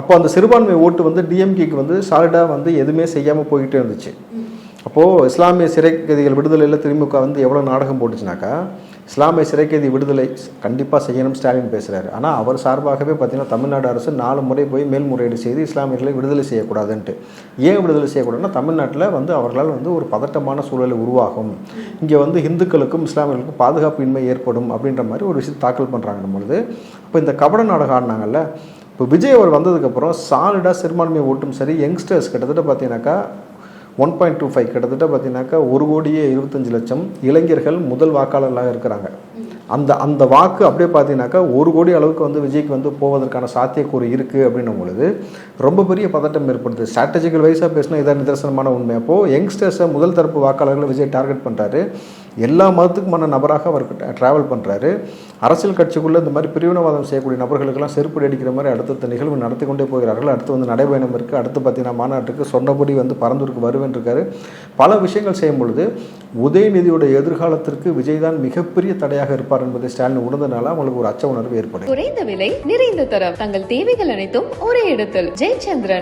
அப்போ அந்த சிறுபான்மை ஓட்டு வந்து டிஎம்கேக்கு வந்து சாலிடாக வந்து எதுவுமே செய்யாமல் போய்கிட்டே இருந்துச்சு. அப்போது இஸ்லாமிய சிறைக்கைதிகள் விடுதலையில் திமுக வந்து எவ்வளோ நாடகம் போட்டுச்சுனாக்கா இஸ்லாமிய சிறைக்கைதி விடுதலை கண்டிப்பாக செய்யணும் ஸ்டாலின் பேசுகிறாரு ஆனால் அவர் சார்பாகவே பார்த்தீங்கன்னா தமிழ்நாடு அரசு நாலு முறை போய் மேல்முறையீடு செய்து இஸ்லாமியர்களை விடுதலை செய்யக்கூடாதுன்ட்டு. ஏன் விடுதலை செய்யக்கூடாதுன்னா தமிழ்நாட்டில் வந்து அவர்களால் வந்து ஒரு பதட்டமான சூழலை உருவாகும். இங்கே வந்து இந்துக்களுக்கும் இஸ்லாமியர்களுக்கும் பாதுகாப்பின்மை ஏற்படும் அப்படின்ற மாதிரி ஒரு விஷயத்தை தாக்கல் பண்ணுறாங்க பொழுது இப்போ இந்த கபட நாடகம் ஆடினாங்கல்ல இப்போ விஜய் அவர் வந்ததுக்கப்புறம் சாலிடாக சிறுபான்மை ஓட்டும் சரி யங்ஸ்டர்ஸ் கிட்டத்தட்ட பார்த்தீங்கன்னாக்கா ஒன் பாயிண்ட் டூ ஃபைவ் கிட்டத்தட்ட பார்த்தீங்கன்னாக்கா ஒரு கோடியே இருபத்தஞ்சு லட்சம் இளைஞர்கள் முதல் வாக்காளர்களாக இருக்கிறாங்க. அந்த அந்த வாக்கு அப்படியே பார்த்தீங்கன்னாக்கா ஒரு கோடி அளவுக்கு வந்து விஜய்க்கு வந்து போவதற்கான சாத்தியக்கூறு இருக்குது அப்படின்னும் பொழுது ரொம்ப பெரிய பதட்டம் ஏற்படுது. ஸ்ட்ராட்டஜிக்கல் வைஸாக பேசினா இதான் நிதர்சனமான உண்மை. அப்போது யங்ஸ்டர்ஸை முதல் தரப்பு வாக்காளர்களை விஜய் டார்கெட் பண்ணுறாரு எல்லா மதத்துக்குமான நபராக அவர் ட்ராவல் பண்ணுறாரு அரசியல் கட்சிக்குள்ளே இந்த மாதிரி பிரிவினவாதம் செய்யக்கூடிய நபர்களுக்கெல்லாம் செருப்படி அடிக்கிற மாதிரி அடுத்தடுத்த நிகழ்வு நடத்தி கொண்டே போகிறார்கள். அடுத்து வந்து நடைபயணம் இருக்குது அடுத்து பார்த்தீங்கன்னா மாநாட்டுக்கு சொன்னபடி வந்து பரந்தூருக்கு வருவேன் இருக்காரு பல விஷயங்கள் செய்யும் பொழுது உதயநிதியோட எதிர்காலத்திற்கு விஜய் தான் மிகப்பெரிய தடையாக இருப்பார். என்பதை ஸ்டாலின் உணர்ந்தனால அவங்களுக்கு ஒரு அச்ச உணர்வு ஏற்படும் குறைந்த விலை நிறைந்த தரம். தங்கள் தேவைகள் அனைத்தும் ஒரே இடத்தில். ஜெயச்சந்திரன்.